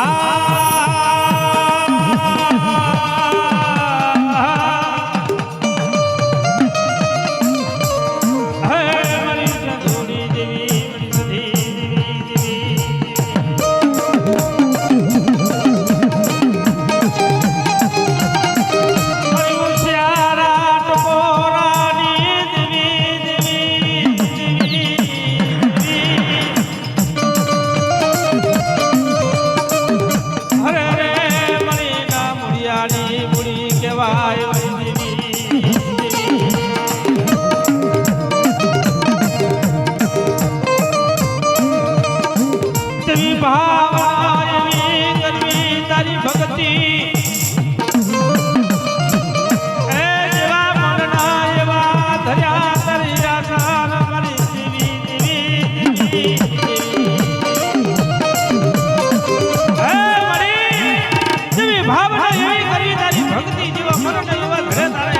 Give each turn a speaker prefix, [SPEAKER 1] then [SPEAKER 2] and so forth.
[SPEAKER 1] Ah! ભાવના એવી ભક્તિ જેવા મરણ એવા ઘરે તારે